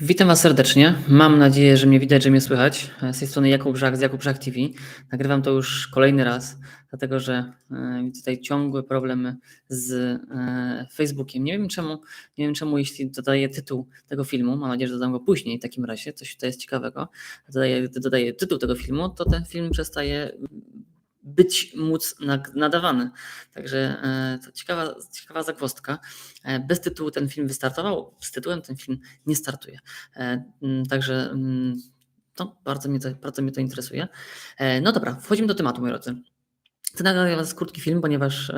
Witam Was serdecznie. Mam nadzieję, że mnie widać, że mnie słychać. Z tej strony Jakub Żak z Jakub Żak TV. Nagrywam to już kolejny raz, dlatego że e, tutaj ciągłe problemy z e, Facebookiem. Nie wiem czemu, nie wiem czemu, jeśli dodaję tytuł tego filmu, mam nadzieję, że dodam go później w takim razie, coś tutaj jest ciekawego, dodaję, dodaję tytuł tego filmu, to ten film przestaje być móc nadawany. Także e, to ciekawa, ciekawa zagwozdka. E, bez tytułu ten film wystartował, z tytułem ten film nie startuje. E, także no, bardzo, mnie to, bardzo mnie to interesuje. No dobra, wchodzimy do tematu, moi drodzy. Chcę nagrać krótki film, ponieważ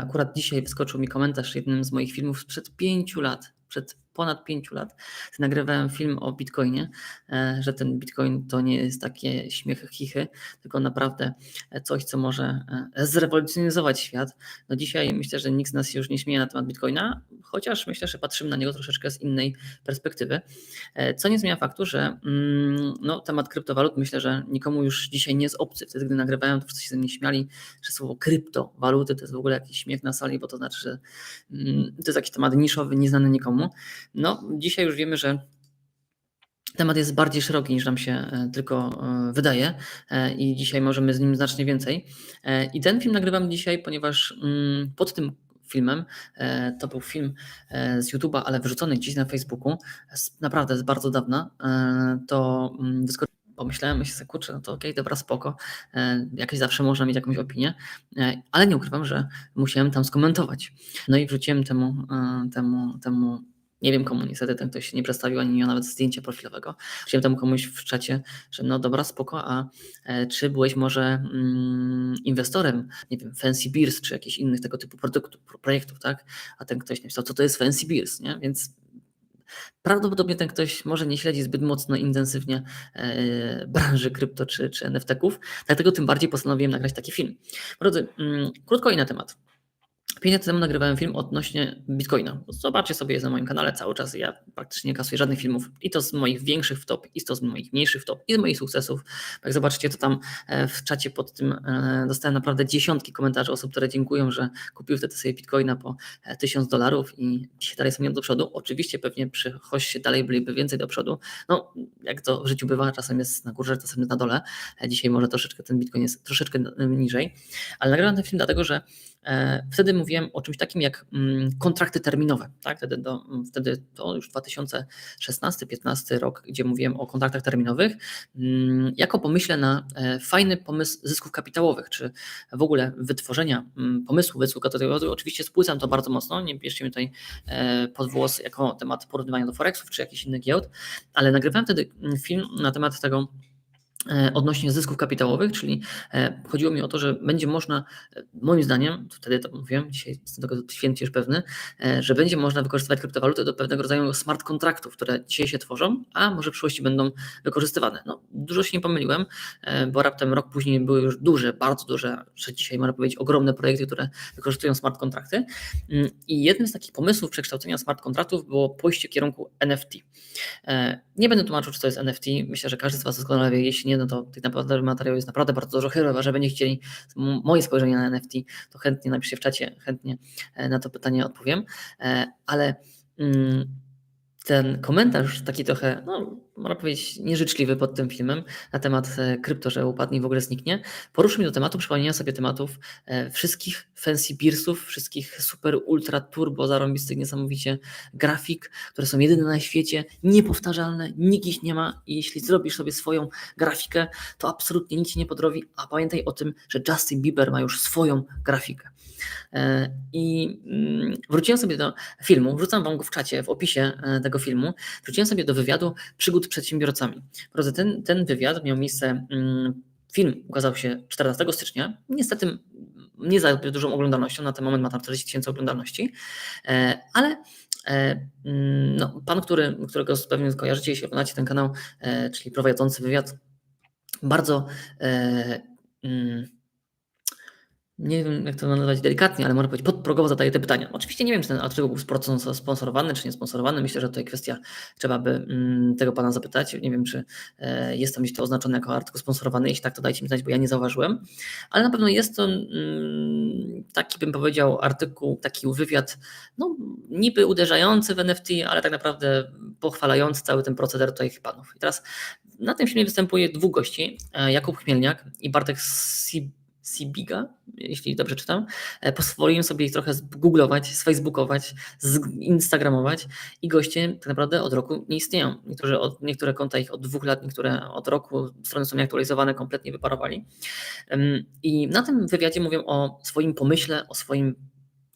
akurat dzisiaj wyskoczył mi komentarz jednym z moich filmów sprzed pięciu lat. Przed ponad pięciu lat nagrywałem film o Bitcoinie, e, że ten Bitcoin to nie jest takie śmiechy, chichy, tylko naprawdę coś, co może e, zrewolucjonizować świat. No dzisiaj myślę, że nikt z nas już nie śmieje na temat Bitcoina, chociaż myślę, że patrzymy na niego troszeczkę z innej perspektywy, e, co nie zmienia faktu, że mm, no, temat kryptowalut myślę, że nikomu już dzisiaj nie jest obcy. Wtedy, gdy nagrywałem, to wszyscy się ze mnie śmiali, że słowo kryptowaluty to jest w ogóle jakiś śmiech na sali, bo to znaczy, że mm, to jest jakiś temat niszowy, nieznany nikomu. No, dzisiaj już wiemy, że temat jest bardziej szeroki niż nam się e, tylko e, wydaje e, i dzisiaj możemy z nim znacznie więcej. I ten film nagrywam dzisiaj, ponieważ mm, pod tym filmem. To był film z YouTube'a, ale wyrzucony gdzieś na Facebooku, naprawdę z bardzo dawna. To mm, pomyślałem, myślę sobie, kurczę, no to okej, okay, dobra, spoko, jakieś zawsze można mieć jakąś opinię, ale nie ukrywam, że musiałem tam skomentować. No i wrzuciłem temu, temu, temu nie wiem komu niestety ten ktoś nie przedstawił, ani miał nawet zdjęcia profilowego. Chciałem tam komuś w czacie, że no dobra, spoko, a e, czy byłeś może mm, inwestorem, nie wiem, Fancy Beers, czy jakichś innych tego typu produktów, projektów, tak? A ten ktoś napisał, co to jest Fancy Beers, nie? Więc prawdopodobnie ten ktoś może nie śledzi zbyt mocno, intensywnie e, branży krypto czy, czy NFT-ków, dlatego tym bardziej postanowiłem nagrać taki film. Drodzy, mm, krótko i na temat. Pięć lat temu nagrywałem film odnośnie Bitcoina. Zobaczcie sobie, jest na moim kanale cały czas. Ja praktycznie nie kasuję żadnych filmów. I to z moich większych w top, i to z moich mniejszych w top, i z moich sukcesów. Jak zobaczycie, to tam e, w czacie pod tym e, dostałem naprawdę dziesiątki komentarzy osób, które dziękują, że kupiły wtedy sobie Bitcoina po 1000 e, dolarów i dzisiaj dalej są do przodu. Oczywiście pewnie przy hoście dalej byliby więcej do przodu. No, jak to w życiu bywa, czasem jest na górze, czasem jest na dole. Dzisiaj może troszeczkę ten Bitcoin jest troszeczkę niżej. Ale nagrywam ten film dlatego, że wtedy mówiłem o czymś takim jak mm, kontrakty terminowe. Tak? Wtedy, do, mm, wtedy to już 2016-15 rok, gdzie mówiłem o kontraktach terminowych, mm, jako pomyślę na e, fajny pomysł zysków kapitałowych, czy w ogóle wytworzenia pomysłu zysków kapitałowych. Oczywiście spłycam to bardzo mocno, nie bierzcie mnie tutaj e, pod włos jako temat porównywania do Forexów czy jakichś innych giełd, ale nagrywałem wtedy film na temat tego, E, odnośnie zysków kapitałowych, czyli e, chodziło mi o to, że będzie można, e, moim zdaniem, wtedy to mówiłem, dzisiaj jestem tego święcie już pewny, że będzie można wykorzystywać kryptowaluty do pewnego rodzaju smart kontraktów, które dzisiaj się tworzą, a może w przyszłości będą wykorzystywane. No, dużo się nie pomyliłem, bo raptem rok później były już duże, bardzo duże, że dzisiaj można powiedzieć ogromne projekty, które wykorzystują smart kontrakty mm, i jednym z takich pomysłów przekształcenia smart kontraktów było pójście w kierunku NFT. Nie będę tłumaczył, czy to jest NFT, myślę, że każdy z Was doskonale wie, jeśli nie, no to tych naprawdę jest naprawdę bardzo dużo. Chyba, żeby nie chcieli moje spojrzenie na NFT, to chętnie napiszcie w czacie, chętnie e, na to pytanie odpowiem. E, ale mm, ten komentarz taki trochę, no, można powiedzieć, nieżyczliwy pod tym filmem na temat e, krypto, że upadnie i w ogóle zniknie, poruszył do tematu przypomnienia sobie tematów e, wszystkich fancy beersów, wszystkich super ultra turbo zarąbistych niesamowicie grafik, które są jedyne na świecie, niepowtarzalne, nikt ich nie ma i jeśli zrobisz sobie swoją grafikę, to absolutnie nic nie podrobi, a pamiętaj o tym, że Justin Bieber ma już swoją grafikę. E, I mm, wróciłem sobie do filmu, wrzucam wam go w czacie, w opisie tego filmu, wróciłem sobie do wywiadu przygód przedsiębiorcami. Ten, ten wywiad miał miejsce, mm, film ukazał się 14 stycznia, niestety nie za dużą oglądalnością, na ten moment ma tam 40 tysięcy oglądalności, e, ale e, mm, no, pan, który, którego pewnie kojarzycie, jeśli oglądacie ten kanał, e, czyli prowadzący wywiad, bardzo nie wiem jak to nazwać delikatnie, ale można powiedzieć podprogowo zadaje te pytania. Oczywiście nie wiem, czy ten artykuł był sponsorowany, czy nie sponsorowany. Myślę, że tutaj kwestia, trzeba by mm, tego pana zapytać. Nie wiem, czy e, jest tam gdzieś to oznaczone jako artykuł sponsorowany. Jeśli tak, to dajcie mi znać, bo ja nie zauważyłem. Ale na pewno jest to mm, taki, bym powiedział, artykuł, taki wywiad, no niby uderzający w NFT, ale tak naprawdę pochwalający cały ten proceder tutaj panów. I teraz na tym filmie występuje dwóch gości, e, Jakub Chmielniak i Bartek Sib Sibiga, jeśli dobrze czytam. E, pozwoliłem sobie ich trochę zgooglować, sfacebookować, zinstagramować i goście tak naprawdę od roku nie istnieją. Niektórzy od, niektóre konta ich od dwóch lat, niektóre od roku, strony są nieaktualizowane, kompletnie wyparowali. I na tym wywiadzie mówią o swoim pomyśle, o swoim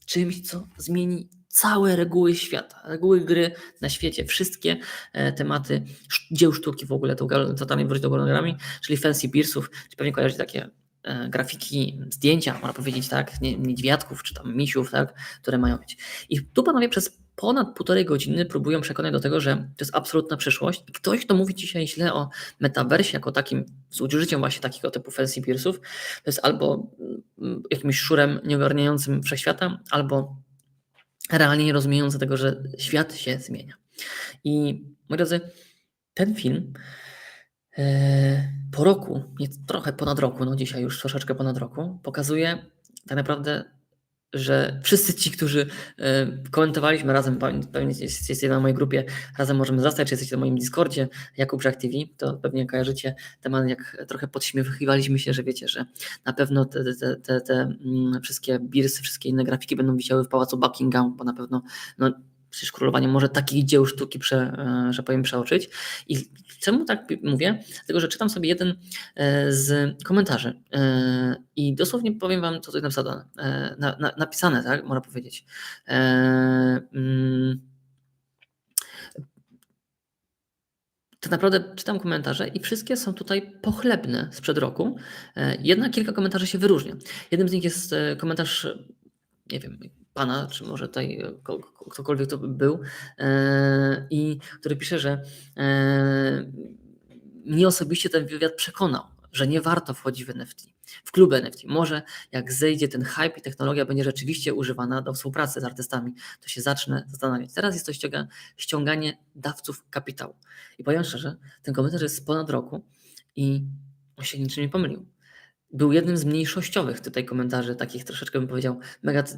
czymś, co zmieni całe reguły świata, reguły gry na świecie, wszystkie e, tematy dzieł sztuki w ogóle, to totalnie wrócić do golonogrami, czyli fancy beersów, czy pewnie kojarzycie takie grafiki, zdjęcia, można powiedzieć tak, niedźwiadków czy tam misiów, tak, które mają być. I tu panowie przez ponad półtorej godziny próbują przekonać do tego, że to jest absolutna przyszłość. I ktoś, kto mówi dzisiaj źle o metaversie jako takim, z użyciem właśnie takiego typu fancy beersów, to jest albo mm, jakimś szurem nieogarniającym wszechświata, albo realnie nie rozumiejąc tego, że świat się zmienia. I moi drodzy, ten film e, po roku, nie, trochę ponad roku, no dzisiaj już troszeczkę ponad roku, pokazuje tak naprawdę że wszyscy ci, którzy e, komentowaliśmy razem, pewnie jest, jest na mojej grupie, razem możemy zostać, czy jesteście na moim Discordzie, Jakub Brzak TV, to pewnie kojarzycie temat, jak trochę podśmiechywaliśmy się, że wiecie, że na pewno te, te, te, te mm, wszystkie birsy, wszystkie inne grafiki będą wisiały w pałacu Buckingham, bo na pewno no, przecież królowanie może takich dzieł sztuki, prze, e, że powiem, przeoczyć. I czemu tak mówię? Dlatego, że czytam sobie jeden e, z komentarzy e, i dosłownie powiem Wam, co tutaj napisane, na, na, napisane tak, można powiedzieć. Mm, tak naprawdę czytam komentarze i wszystkie są tutaj pochlebne sprzed roku. Jednak kilka komentarzy się wyróżnia. Jednym z nich jest komentarz, nie wiem, pana, czy może tutaj e, ktokolwiek to był, e, i który pisze, że mnie osobiście ten wywiad przekonał, że nie warto wchodzić w NFT, w klub NFT. Może jak zejdzie ten hype i technologia będzie rzeczywiście używana do współpracy z artystami, to się zacznę zastanawiać. Teraz jest to ściąganie dawców kapitału. I powiem szczerze, ten komentarz jest z ponad roku i on się niczym nie pomylił był jednym z mniejszościowych tutaj komentarzy, takich troszeczkę bym powiedział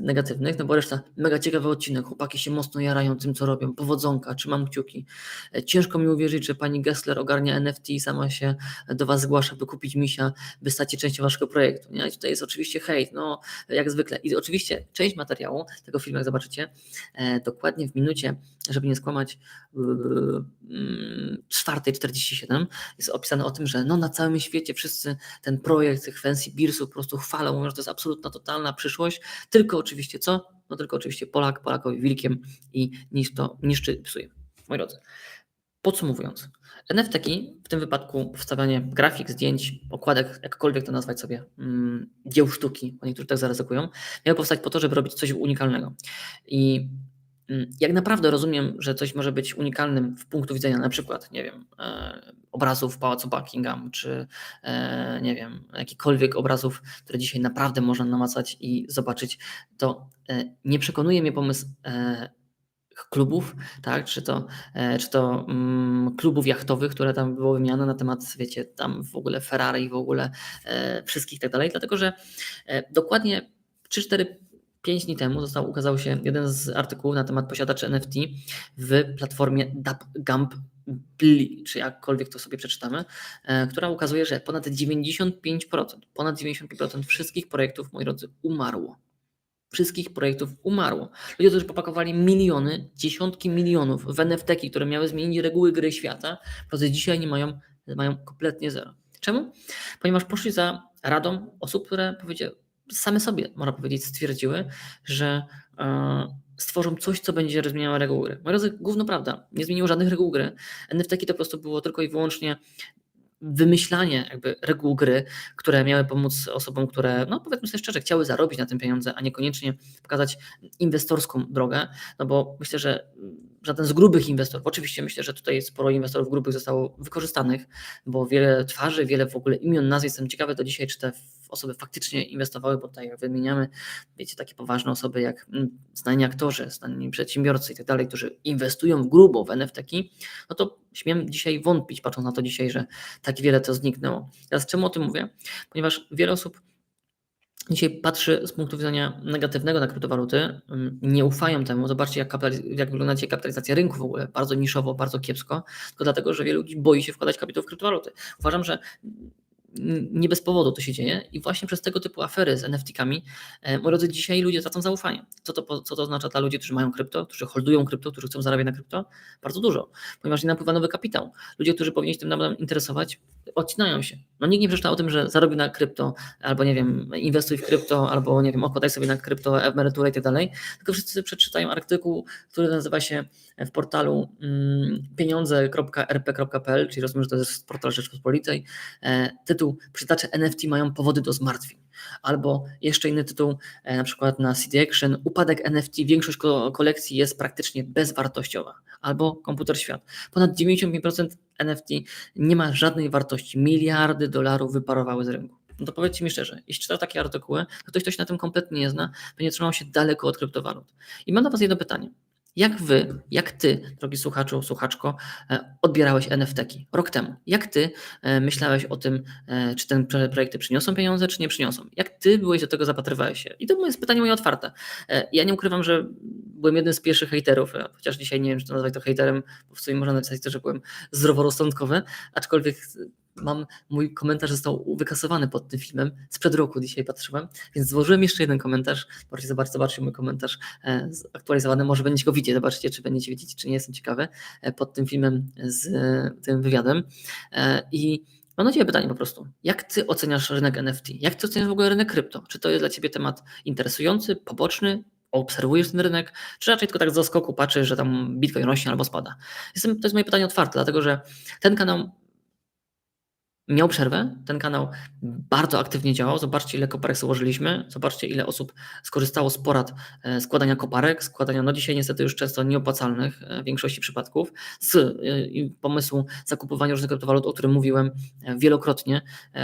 negatywnych, no bo reszta mega ciekawy odcinek, chłopaki się mocno jarają tym, co robią, powodzonka, trzymam kciuki. E, ciężko mi uwierzyć, że pani Gessler ogarnia NFT i sama się do Was zgłasza, by kupić misia, by stać się częścią Waszego projektu. Nie? I tutaj jest oczywiście hejt, no jak zwykle. I oczywiście część materiału tego filmu, jak zobaczycie, e, dokładnie w minucie, żeby nie skłamać, 4.47 jest opisane o tym, że no na całym świecie wszyscy ten projekt fancy beersów po prostu chwalą, mówią, że to jest absolutna, totalna przyszłość, tylko oczywiście co? No tylko oczywiście Polak, Polakowi wilkiem i niż to niszczy, psuje. Moi drodzy, podsumowując, NFT w tym wypadku wstawianie grafik, zdjęć, okładek, jakkolwiek to nazwać sobie, mm, dzieł sztuki, bo niektórzy tak zaryzykują, miały powstać po to, żeby robić coś unikalnego. I jak naprawdę rozumiem, że coś może być unikalnym w punktu widzenia na przykład, nie wiem, e, obrazów Pałacu Buckingham, czy e, nie wiem, jakichkolwiek obrazów, które dzisiaj naprawdę można namacać i zobaczyć, to e, nie przekonuje mnie pomysł klubów, tak, czy to, czy to mm, klubów jachtowych, które tam było wymiana na temat, wiecie, tam w ogóle Ferrari, w ogóle wszystkich i tak dalej, dlatego że dokładnie 3-4 Pięć dni temu został, ukazał się jeden z artykułów na temat posiadaczy NFT w platformie DAppGambly, czy jakkolwiek to sobie przeczytamy, e, która ukazuje, że ponad 95%, ponad 95% wszystkich projektów, moi drodzy, umarło. Wszystkich projektów umarło. Ludzie, którzy popakowali miliony, dziesiątki milionów w NFT, które miały zmienić reguły gry świata, po dzisiaj nie mają, mają kompletnie zero. Czemu? Ponieważ poszli za radą osób, które powiedziały, same sobie, można powiedzieć, stwierdziły, że e, stworzą coś, co będzie zmieniało reguły gry. Moi gówno prawda, nie zmieniło żadnych reguł gry. NFT to po prostu było tylko i wyłącznie wymyślanie jakby reguł gry, które miały pomóc osobom, które, no powiedzmy sobie szczerze, chciały zarobić na tym pieniądze, a niekoniecznie pokazać inwestorską drogę, no bo myślę, że żaden z grubych inwestorów, oczywiście myślę, że tutaj sporo inwestorów grubych zostało wykorzystanych, bo wiele twarzy, wiele w ogóle imion, nazw, jestem ciekawy do dzisiaj, czy te osoby faktycznie inwestowały, bo tutaj wymieniamy, wiecie, takie poważne osoby jak mm, znani aktorzy, znani przedsiębiorcy i tak dalej, którzy inwestują grubo w NFT-ki, no to śmiem dzisiaj wątpić, patrząc na to dzisiaj, że tak wiele to zniknęło. Teraz czemu o tym mówię? Ponieważ wiele osób dzisiaj patrzy z punktu widzenia negatywnego na kryptowaluty, mm, nie ufają temu. Zobaczcie, jak, jak wygląda dzisiaj kapitalizacja rynku w ogóle. Bardzo niszowo, bardzo kiepsko, tylko dlatego, że wielu ludzi boi się wkładać kapitał w kryptowaluty. Uważam, że nie bez powodu to się dzieje i właśnie przez tego typu afery z NFT-kami, e, moi drodzy, dzisiaj ludzie tracą zaufanie. Co to, co to oznacza dla ludzi, którzy mają krypto, którzy holdują krypto, którzy chcą zarabiać na krypto? Bardzo dużo, ponieważ nie napływa nowy kapitał. Ludzie, którzy powinni się tym nam interesować, odcinają się. No nikt nie przeczytał o tym, że zarobi na krypto, albo nie wiem, inwestuj w krypto, albo nie wiem, okładaj sobie na krypto emeryturę i tak dalej, tylko wszyscy przeczytają artykuł, który nazywa się w portalu mm, pieniądze.rp.pl, czyli rozumiem, że to jest portal Rzeczpospolitej, e, tytuł Przytacze NFT mają powody do zmartwień. Albo jeszcze inny tytuł, e, na przykład na CD Action, upadek NFT, większość kolekcji jest praktycznie bezwartościowa. Albo Komputer Świat. Ponad 95% NFT nie ma żadnej wartości. Miliardy dolarów wyparowały z rynku. No to powiedzcie mi szczerze, jeśli czyta takie artykuły, to ktoś, na tym kompletnie nie zna, będzie trzymał się daleko od kryptowalut. I mam do Was jedno pytanie. Jak wy, jak ty, drogi słuchaczu, słuchaczko, e, odbierałeś NFT-ki rok temu? Jak ty e, myślałeś o tym, e, czy ten projekty przyniosą pieniądze, czy nie przyniosą? Jak ty byłeś do tego zapatrywałeś się? I to jest pytanie moje otwarte. Ja nie ukrywam, że byłem jednym z pierwszych hejterów, chociaż dzisiaj nie wiem, czy to nazwać to hejterem, bo w sumie można napisać to, że byłem zdroworozsądkowy, aczkolwiek mam, mój komentarz został wykasowany pod tym filmem sprzed roku, dzisiaj patrzyłem, więc złożyłem jeszcze jeden komentarz, możecie zobaczyć, zobaczcie mój komentarz e, aktualizowany, może będziecie go widzieć, zobaczcie, czy będziecie widzieć, czy nie, jestem ciekawy, e, pod tym filmem z e, tym wywiadem i Mam do Ciebie pytanie po prostu. Jak Ty oceniasz rynek NFT? Jak Ty oceniasz w ogóle rynek krypto? Czy to jest dla Ciebie temat interesujący, poboczny? Obserwujesz ten rynek? Czy raczej tylko tak z zaskoku patrzysz, że tam Bitcoin rośnie albo spada? Jestem, to jest moje pytanie otwarte, dlatego że ten kanał miał przerwę. Ten kanał bardzo aktywnie działał. Zobaczcie, ile koparek założyliśmy. Zobaczcie, ile osób skorzystało z porad e, składania koparek, składania, no dzisiaj niestety już często nieopłacalnych e, w większości przypadków, z e, pomysłu zakupowania różnych kryptowalut, o którym mówiłem wielokrotnie,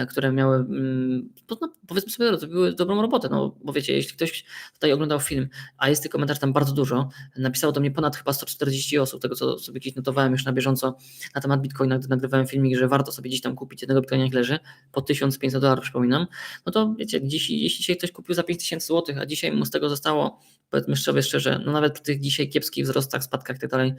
które miały, mm, no, powiedzmy sobie, zrobiły dobrą robotę. No, bo wiecie, jeśli ktoś tutaj oglądał film, a jest tych komentarzy tam bardzo dużo, napisało do mnie ponad chyba 140 osób, tego co sobie gdzieś notowałem już na bieżąco na temat Bitcoina, gdy nagrywałem filmik, że warto sobie gdzieś tam kupić jednego bitcoina niech leży, po 1500 dolarów przypominam, no to wiecie, dziś, jeśli dzisiaj ktoś kupił za 5000 zł, a dzisiaj mu z tego zostało, powiedzmy sobie szczerze, no nawet przy tych dzisiaj kiepskich wzrostach, spadkach i tak dalej,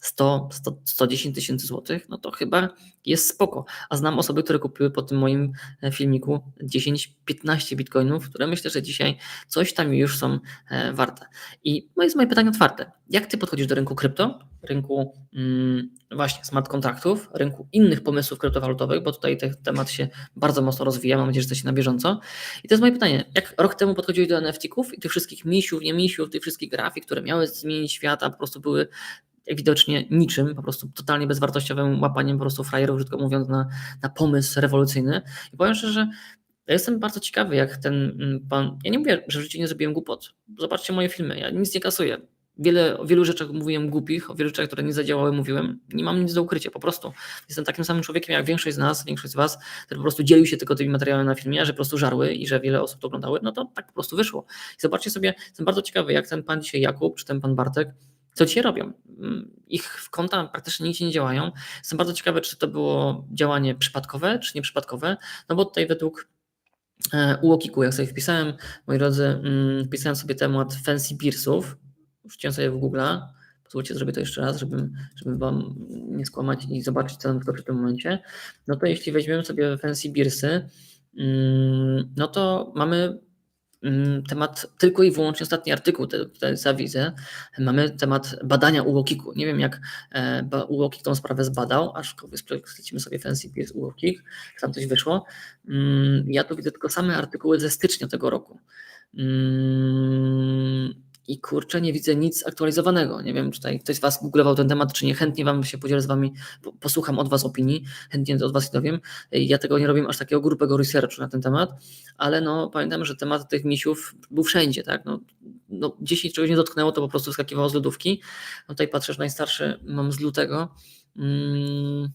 100, 100 110 tysięcy złotych, no to chyba jest spoko. A znam osoby, które kupiły po tym moim e, filmiku 10-15 bitcoinów, które myślę, że dzisiaj coś tam już są e, warte. I no jest moje pytanie otwarte. Jak ty podchodzisz do rynku krypto, rynku mm, właśnie smart kontraktów, rynku innych pomysłów kryptowalutowych, bo tutaj ten temat się bardzo mocno rozwija, mam nadzieję, że jesteście na bieżąco. I to jest moje pytanie. Jak rok temu podchodziłeś do NFT-ków i tych wszystkich misiów, nie misiów, tych wszystkich grafik, które miały zmienić świat, a po prostu były widocznie niczym, po prostu totalnie bezwartościowym łapaniem po prostu frajerów, brzydko mówiąc, na, na pomysł rewolucyjny. I powiem szczerze, że ja jestem bardzo ciekawy, jak ten mm, pan. Ja nie mówię, że w życiu nie zrobiłem głupot. Zobaczcie moje filmy, ja nic nie kasuję. Wiele, o wielu rzeczach mówiłem głupich, o wielu rzeczach, które nie zadziałały, mówiłem. Nie mam nic do ukrycia, po prostu. Jestem takim samym człowiekiem jak większość z nas, większość z Was, który po prostu dzielił się tylko tymi materiałami na filmie, że po prostu żarły i że wiele osób to oglądały. No to tak po prostu wyszło. I zobaczcie sobie, jestem bardzo ciekawy, jak ten pan dzisiaj Jakub, czy ten pan Bartek co dzisiaj robią? Mm, ich konta praktycznie nigdzie nie działają. Jestem bardzo ciekawy, czy to było działanie przypadkowe, czy nieprzypadkowe, no bo tutaj według e, UOKiK-u, jak sobie wpisałem, moi drodzy, mm, wpisałem sobie temat fancy beersów, wrzuciłem sobie w Google, pozwólcie, zrobię to jeszcze raz, żeby, żeby wam nie skłamać i zobaczyć, co tam tylko w tym momencie, no to jeśli weźmiemy sobie fancy beersy, mm, no to mamy temat tylko i wyłącznie ostatni artykuł, tutaj zawizę. Mamy temat badania UOKiK-u. Nie wiem, jak e, UOKiK tą sprawę zbadał, aczkolwiek sklecimy sobie Fancy Peers UOKiK, tam coś wyszło. Mm, ja tu widzę tylko same artykuły ze stycznia tego roku. I kurczę, nie widzę nic aktualizowanego. Nie wiem, czy tutaj ktoś z Was googlował ten temat, czy nie. Chętnie Wam się podzielę z Wami, posłucham od Was opinii, chętnie od Was się dowiem. Ja tego nie robię aż takiego grubego researchu na ten temat, ale no pamiętam, że temat tych misiów był wszędzie, tak? No, no 10 czegoś nie dotknęło, to po prostu skakiwało z lodówki. No tutaj patrzę, że najstarszy mam z lutego. Mm,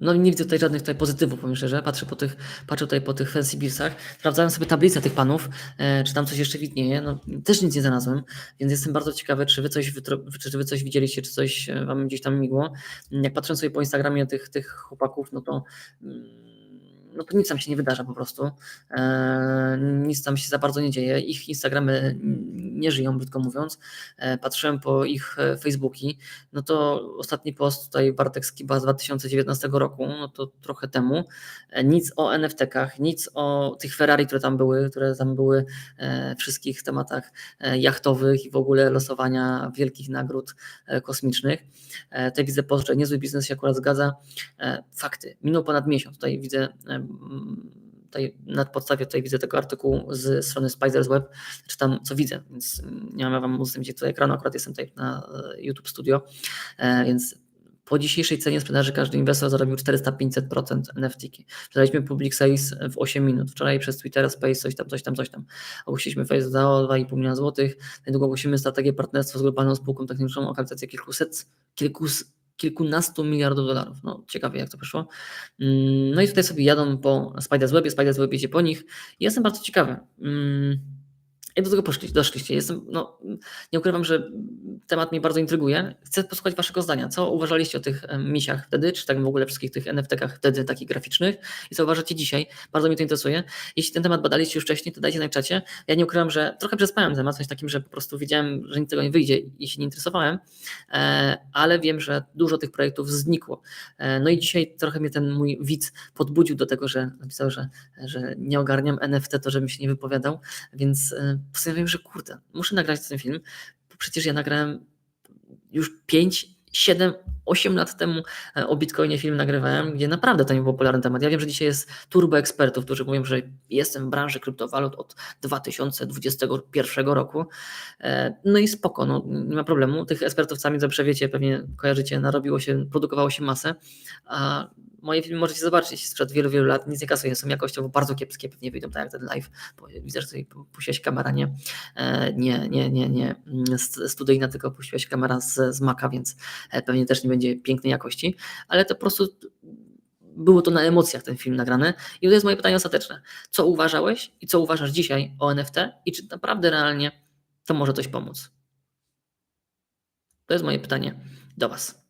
no nie widzę tutaj żadnych tutaj pozytywów, powiem szczerze. Patrzę po tych, patrzę tutaj po tych fancy beersach, sprawdzałem sobie tablicę tych panów, e, czy tam coś jeszcze widnieje. No, też nic nie znalazłem, więc jestem bardzo ciekawy, czy wy coś, czy wy coś widzieliście, czy coś e, wam gdzieś tam migło. Jak patrzę sobie po Instagramie tych, tych chłopaków, no to mm, no nic tam się nie wydarza po prostu. E, nic tam się za bardzo nie dzieje. Ich Instagramy nie żyją, brzydko mówiąc. E, patrzyłem po ich e, Facebooki, no to ostatni post tutaj Bartek Skiba z 2019 roku, no to trochę temu. Nic o NFT-kach, nic o tych Ferrari, które tam były, które tam były wszystkich tematach jachtowych i w ogóle losowania wielkich nagród kosmicznych. Tutaj widzę post, że niezły biznes się akurat zgadza. Fakty. Minął ponad miesiąc. Tutaj widzę tutaj na podstawie tutaj widzę tego artykułu z strony Spiders Web, czytam co widzę, więc nie mam wam udostępnić tutaj ekranu, akurat jestem tutaj na e, YouTube Studio, e, więc po dzisiejszej cenie sprzedaży każdy inwestor zarobił 400-500% NFT. Sprzedaliśmy Public Sales w 8 minut. Wczoraj przez Twittera Space coś tam, coś tam, coś tam. Ogłosiliśmy Face za 2,5 miliona złotych. Niedługo ogłosimy strategię partnerstwa z globalną spółką techniczną o kapitalizacji kilkuset, kilkus, kilkunastu miliardów dolarów. No ciekawie jak to wyszło. Mm, No i tutaj sobie jadą po Spiders Webie, Spiders Web jedzie po nich jestem bardzo ciekawy. Jak do tego poszli, doszliście? Jestem, no, nie ukrywam, że temat mnie bardzo intryguje. Chcę posłuchać Waszego zdania. Co uważaliście o tych misiach wtedy, czy tak w ogóle wszystkich tych NFT-kach wtedy takich graficznych i co uważacie dzisiaj? Bardzo mnie to interesuje. Jeśli ten temat badaliście już wcześniej, to dajcie na czacie. Ja nie ukrywam, że trochę przespałem temat, coś takim, że po prostu wiedziałem, że nic tego nie wyjdzie i się nie interesowałem, e, ale wiem, że dużo tych projektów znikło. E, No i dzisiaj trochę mnie ten mój widz podbudził do tego, że napisał, że, że nie ogarniam NFT, to żebym się nie wypowiadał, więc e, postanowiłem, że kurde, muszę nagrać ten film, bo przecież ja nagrałem już 5, 7, 8 lat temu e, o Bitcoinie film nagrywałem, gdzie naprawdę to nie był popularny temat. Ja wiem, że dzisiaj jest turbo ekspertów, którzy mówią, że jestem w branży kryptowalut od 2021 roku. E, No i spoko, no, nie ma problemu. Tych ekspertów sami dobrze wiecie, pewnie kojarzycie, narobiło się, produkowało się masę, a moje filmy możecie zobaczyć sprzed wielu, wielu lat, nic nie kasuję, są jakościowo bardzo kiepskie, pewnie wyjdą tak jak ten live, bo widzę, że tutaj puściłaś kamera, nie, e, nie, nie, nie, nie st- studyjna, tylko puściłaś kamera z, z Maca, więc pewnie też nie będzie pięknej jakości, ale to po prostu było to na emocjach ten film nagrany i to jest moje pytanie ostateczne. Co uważałeś i co uważasz dzisiaj o NFT i czy naprawdę realnie to może coś pomóc? To jest moje pytanie do Was.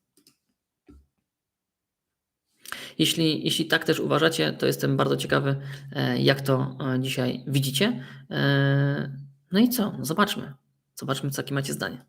Jeśli, jeśli tak też uważacie, to jestem bardzo ciekawy, e, jak to e, dzisiaj widzicie. E, No i co? Zobaczmy. Zobaczmy, co jakie macie zdanie.